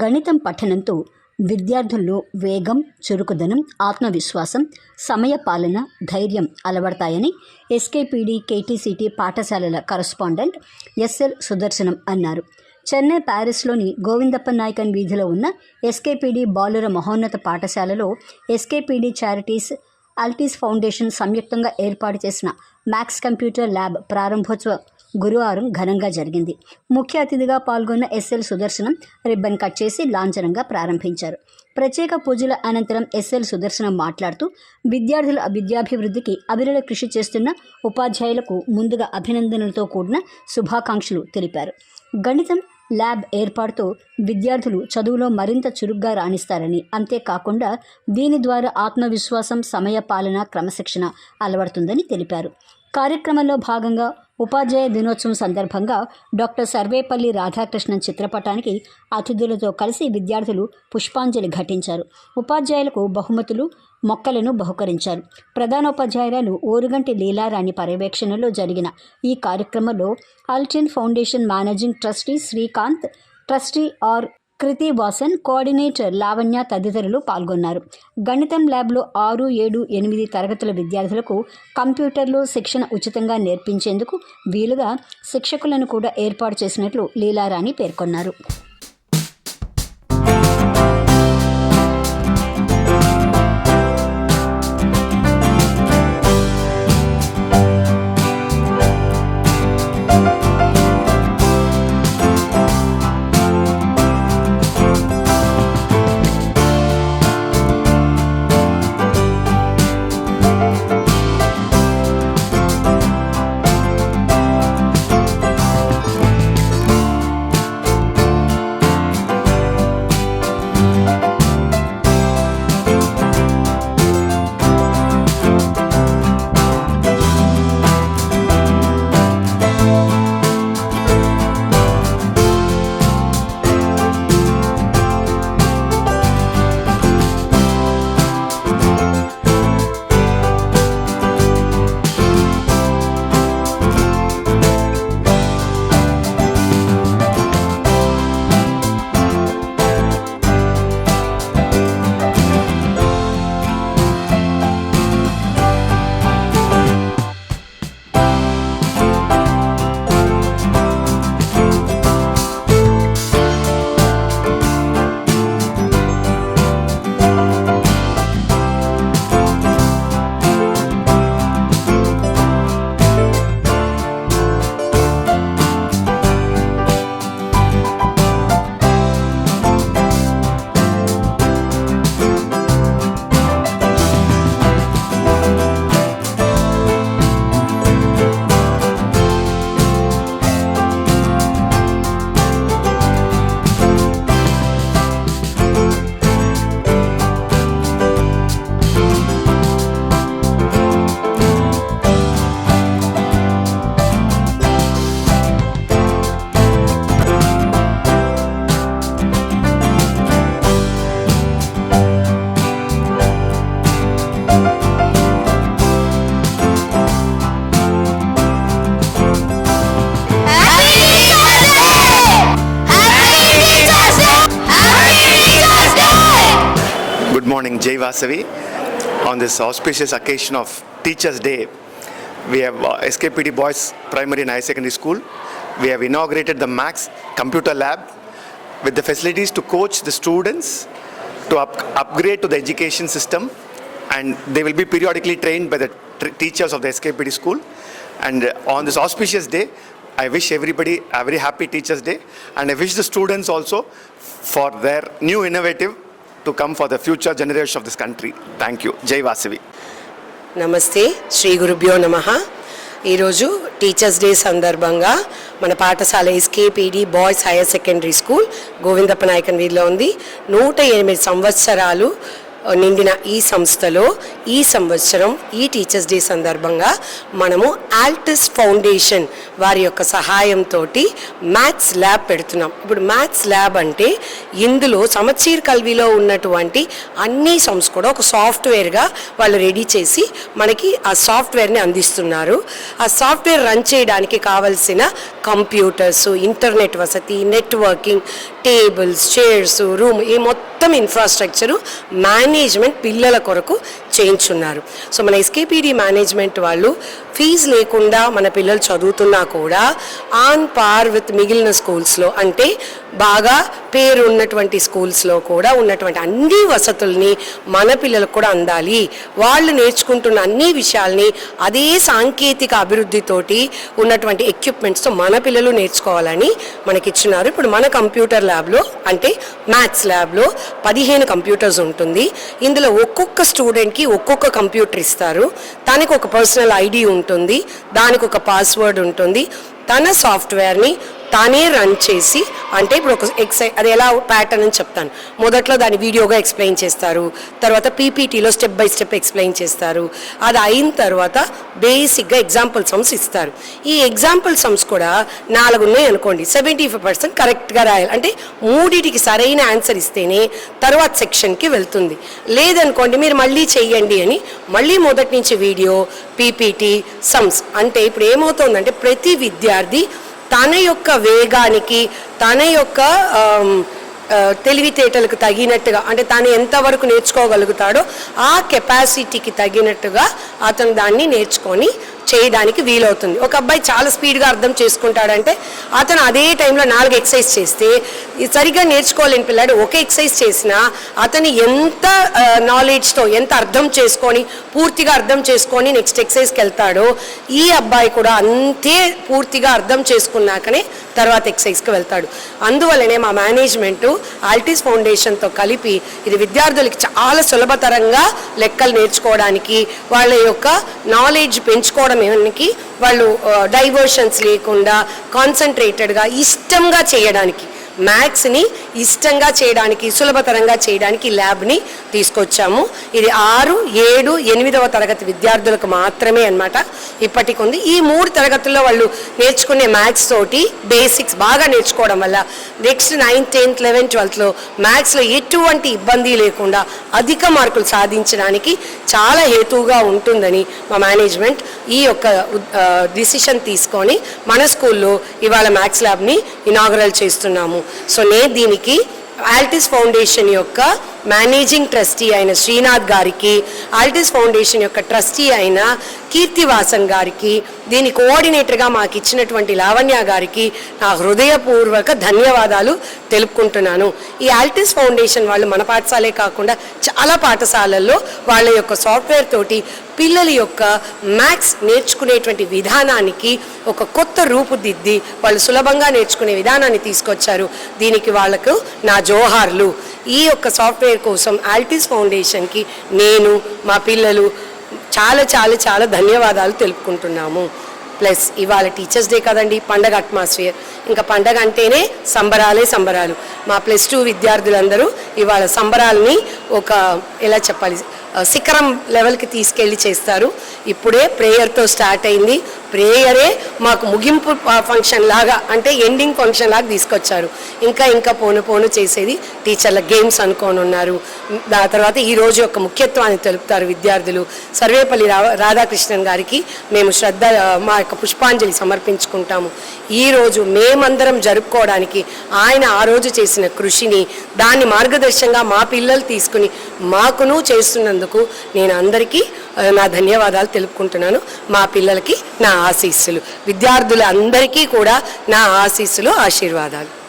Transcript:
గణితం పఠనంతో విద్యార్థుల్లో వేగం చురుకుదనం ఆత్మవిశ్వాసం సమయపాలన ధైర్యం అలవడతాయని ఎస్కేపీడీ కేటీసీటీ పాఠశాలల కరస్పాండెంట్ ఎస్ఎల్ సుదర్శనం అన్నారు. చెన్నై ప్యారిస్లోని గోవిందప్ప నాయకన్ వీధిలో ఉన్న ఎస్కేపీడీ బాలుర మహోన్నత పాఠశాలలో ఎస్కేపీడీ చారిటీస్ అల్టీస్ ఫౌండేషన్ సంయుక్తంగా ఏర్పాటు చేసిన మ్యాక్స్ కంప్యూటర్ ల్యాబ్ ప్రారంభోత్సవ గురువారం ఘనంగా జరిగింది. ముఖ్య అతిథిగా పాల్గొన్న ఎస్ఎల్ సుదర్శనం రిబ్బన్ కట్ చేసి లాంఛనంగా ప్రారంభించారు. ప్రత్యేక పూజల అనంతరం ఎస్ఎల్ సుదర్శనం మాట్లాడుతూ విద్యార్థుల విద్యాభివృద్ధికి అవిరళ కృషి చేస్తున్న ఉపాధ్యాయులకు ముందుగా అభినందనలతో కూడిన శుభాకాంక్షలు తెలిపారు. గణితం ల్యాబ్ ఏర్పాటుతో విద్యార్థులు చదువులో మరింత చురుగ్గా రాణిస్తారని అంతేకాకుండా దీని ద్వారా ఆత్మవిశ్వాసం సమయపాలన క్రమశిక్షణ అలవడుతుందని తెలిపారు. కార్యక్రమంలో భాగంగా ఉపాధ్యాయ దినోత్సవం సందర్భంగా డాక్టర్ సర్వేపల్లి రాధాకృష్ణన్ చిత్రపటానికి అతిథులతో కలిసి విద్యార్థులు పుష్పాంజలి ఘటించారు. ఉపాధ్యాయులకు బహుమతులు మొక్కలను బహుకరించారు. ప్రధానోపాధ్యాయురాలు ఓరుగంటి లీలారాణి పర్యవేక్షణలో జరిగిన ఈ కార్యక్రమంలో అల్టిన్ foundation managing trustee Srikanth trustee R Kriti Vasan coordinator Lavanya తదితరులు పాల్గొన్నారు. గణితం ల్యాబ్లో ఆరు ఏడు ఎనిమిది తరగతుల విద్యార్థులకు కంప్యూటర్లో శిక్షణ ఉచితంగా నేర్పించేందుకు వీలుగా శిక్షకులను కూడా ఏర్పాటు చేసినట్లు లీలారాణి పేర్కొన్నారు. Morning, Jai Vasavi. On this auspicious occasion of Teachers' Day, we have uh, SKPD Boys Primary and High Secondary School. We have inaugurated the Max Computer Lab with the facilities to coach the students to up- upgrade to the education system, and they will be periodically trained by the teachers of the SKPD school. And uh, on this auspicious day, I wish everybody a very happy Teachers' Day, and I wish the students also for their new innovative to come for the future generation of this country thank you జై వాసవి నమస్తే శ్రీ గురుభ్యో నమ ఈరోజు teachers day సందర్భంగా మన పాఠశాల SKPD boys higher secondary school Govindappa Nayakan వీధిలో ఉంది. నూట ఎనిమిది సంవత్సరాలు నిండిన ఈ సంస్థలో ఈ సంవత్సరం ఈ టీచర్స్ డే సందర్భంగా మనము ఆల్టిస్ ఫౌండేషన్ వారి యొక్క సహాయంతో మ్యాథ్స్ ల్యాబ్ పెడుతున్నాం. ఇప్పుడు మ్యాథ్స్ ల్యాబ్ అంటే ఇందులో సమచీర్ కల్విలో ఉన్నటువంటి అన్ని సంస్థ కూడా ఒక సాఫ్ట్వేర్గా వాళ్ళు రెడీ చేసి మనకి ఆ సాఫ్ట్వేర్ని అందిస్తున్నారు. ఆ సాఫ్ట్వేర్ రన్ చేయడానికి కావలసిన కంప్యూటర్స్ ఇంటర్నెట్ వసతి నెట్వర్కింగ్ టేబుల్స్ చైర్స్ రూమ్ ఈ మొత్తం ఇన్ఫ్రాస్ట్రక్చరు మేనేజ్మెంట్ పిల్లల కొరకు చేయించున్నారు. సో మన ఎస్కేపీడి మేనేజ్మెంట్ వాళ్ళు ఫీజు లేకుండా మన పిల్లలు చదువుతున్నా కూడా ఆన్ పార్ విత్ మిగిలిన స్కూల్స్లో అంటే బాగా పేరు ఉన్నటువంటి స్కూల్స్లో కూడా ఉన్నటువంటి అన్ని వసతుల్ని మన పిల్లలకు కూడా అందాలి. వాళ్ళు నేర్చుకుంటున్న అన్ని విషయాల్ని అదే సాంకేతిక అభివృద్ధితోటి ఉన్నటువంటి ఎక్విప్మెంట్స్తో మన పిల్లలు నేర్చుకోవాలని మనకిచ్చినారు ఇప్పుడు మన కంప్యూటర్ ల్యాబ్లో అంటే మ్యాథ్స్ ల్యాబ్లో పదిహేను కంప్యూటర్స్ ఉంటుంది. ఇందులో ఒక్కొక్క స్టూడెంట్కి ఒక్కొక్క కంప్యూటర్ ఇస్తారు. తనకు ఒక పర్సనల్ ఐడి ఉంటుంది. దానికి ఒక పాస్వర్డ్ ఉంటుంది. తన సాఫ్ట్వేర్ని తానే రన్ చేసి అంటే ఇప్పుడు ఒక ఎక్సై అది ఎలా ప్యాటర్న్ అని చెప్తాను. మొదట్లో దాన్ని వీడియోగా ఎక్స్ప్లెయిన్ చేస్తారు. తర్వాత పీపీటీలో స్టెప్ బై స్టెప్ ఎక్స్ప్లెయిన్ చేస్తారు. అది అయిన తర్వాత బేసిక్గా ఎగ్జాంపుల్ సమ్స్ ఇస్తారు. ఈ ఎగ్జాంపుల్ సమ్స్ కూడా నాలుగు ఉన్నాయి అనుకోండి. సెవెంటీ ఫైవ్ పర్సెంట్ కరెక్ట్గా రాయాలి. అంటే మూడిటికి సరైన ఆన్సర్ ఇస్తేనే తర్వాత సెక్షన్కి వెళ్తుంది. లేదనుకోండి మీరు మళ్ళీ చెయ్యండి అని మళ్ళీ మొదటి నుంచి వీడియో పీపీటీ సమ్స్ అంటే ఇప్పుడు ఏమవుతుందంటే ప్రతి విద్యార్థి తన యొక్క వేగానికి తన యొక్క తెలివితేటలకు తగినట్టుగా అంటే తాను ఎంతవరకు నేర్చుకోగలుగుతాడో ఆ కెపాసిటీకి తగినట్టుగా అతను దాన్ని నేర్చుకొని చేయడానికి వీలవుతుంది. ఒక అబ్బాయి చాలా స్పీడ్గా అర్థం చేసుకుంటాడంటే అతను అదే టైంలో నాలుగు ఎక్సర్సైజ్ చేస్తే సరిగ్గా నేర్చుకోలేని పిల్లాడు ఒక ఎక్సర్సైజ్ చేసినా అతను ఎంత నాలెడ్జ్తో ఎంత అర్థం చేసుకొని పూర్తిగా అర్థం చేసుకొని నెక్స్ట్ ఎక్సర్సైజ్కి వెళ్తాడో ఈ అబ్బాయి కూడా అంతే పూర్తిగా అర్థం చేసుకున్నాకనే తర్వాత ఎక్సైజ్కి వెళ్తాడు. అందువల్లనే మా మేనేజ్మెంటు ఆల్టీస్ ఫౌండేషన్తో కలిపి ఇది విద్యార్థులకి చాలా సులభతరంగా లెక్కలు నేర్చుకోవడానికి వాళ్ళ యొక్క నాలెడ్జ్ పెంచుకోవడానికి వాళ్ళు డైవర్షన్స్ లేకుండా కాన్సన్ట్రేటెడ్గా ఇష్టంగా చేయడానికి మ్యాథ్స్ని ఇష్టంగా చేయడానికి సులభతరంగా చేయడానికి ల్యాబ్ని తీసుకొచ్చాము. ఇది ఆరు ఏడు ఎనిమిదవ తరగతి విద్యార్థులకు మాత్రమే అన్నమాట. ఇప్పటికి ఉంది. ఈ మూడు తరగతుల్లో వాళ్ళు నేర్చుకునే మ్యాథ్స్ తోటి బేసిక్స్ బాగా నేర్చుకోవడం వల్ల నెక్స్ట్ నైన్త్ టెన్త్ లెవెన్త్ ట్వెల్త్లో మ్యాథ్స్లో ఎటువంటి ఇబ్బంది లేకుండా అధిక మార్కులు సాధించడానికి చాలా హేతువుగా ఉంటుందని మా మేనేజ్మెంట్ ఈ యొక్క డిసిషన్ తీసుకొని మన స్కూల్లో ఇవాళ మ్యాథ్స్ ల్యాబ్ని ఇనాగరల్ చేస్తున్నాము. సో నేను దీనికి ఆల్టిస్ ఫౌండేషన్ యొక్క మేనేజింగ్ ట్రస్టీ అయిన శ్రీనాథ్ గారికి ఆల్టిస్ ఫౌండేషన్ యొక్క ట్రస్టీ అయిన కీర్తివాసన్ గారికి దీని కోఆర్డినేటర్గా మాకు ఇచ్చినటువంటి లావణ్య గారికి నా హృదయపూర్వక ధన్యవాదాలు తెలుపుకుంటున్నాను. ఈ ఆల్టిస్ ఫౌండేషన్ వాళ్ళు మన పాఠశాలే కాకుండా చాలా పాఠశాలల్లో వాళ్ళ యొక్క సాఫ్ట్వేర్ తోటి పిల్లల యొక్క మ్యాథ్స్ నేర్చుకునేటువంటి విధానానికి ఒక కొత్త రూపుదిద్ది వాళ్ళు సులభంగా నేర్చుకునే విధానాన్ని తీసుకొచ్చారు. దీనికి వాళ్ళకు నా జోహార్లు. ఈ యొక్క సాఫ్ట్వేర్ కోసం ఆల్టిస్ ఫౌండేషన్కి నేను మా పిల్లలు చాలా చాలా చాలా ధన్యవాదాలు తెలుపుకుంటున్నాము. ప్లస్ ఇవాళ టీచర్స్ డే కదండి పండగ అట్మాస్ఫియర్ ఇంకా పండగ అంటేనే సంబరాలే సంబరాలు. మా ప్లస్ టూ విద్యార్థులందరూ ఇవాళ సంబరాలని ఒక ఎలా చెప్పాలి శిఖరం లెవెల్కి తీసుకెళ్ళి చేస్తారు. ఇప్పుడే ప్రేయర్తో స్టార్ట్ అయింది. ప్రేయరే మాకు ముగింపు ఫంక్షన్ లాగా అంటే ఎండింగ్ ఫంక్షన్ లాగా తీసుకొచ్చారు. ఇంకా ఇంకా పోను పోను చేసేది టీచర్ల గేమ్స్ అనుకోని ఉన్నారు. దాని తర్వాత ఈ రోజు యొక్క ముఖ్యత్వాన్ని తెలుపుతారు విద్యార్థులు. సర్వేపల్లి రాధాకృష్ణన్ గారికి మేము శ్రద్ధ మా యొక్క పుష్పాంజలి సమర్పించుకుంటాము. ఈ రోజు మేమందరం జరుపుకోవడానికి ఆయన ఆ రోజు చేసిన కృషిని దాన్ని మార్గదర్శంగా మా పిల్లలు తీసుకుని మాకును చేస్తున్నందుకు నేను అందరికీ నా ధన్యవాదాలు తెలుపుకుంటున్నాను. మా పిల్లలకి నా ఆశీస్సులు. విద్యార్థులందరికీ కూడా నా ఆశీస్సులు ఆశీర్వాదాలు.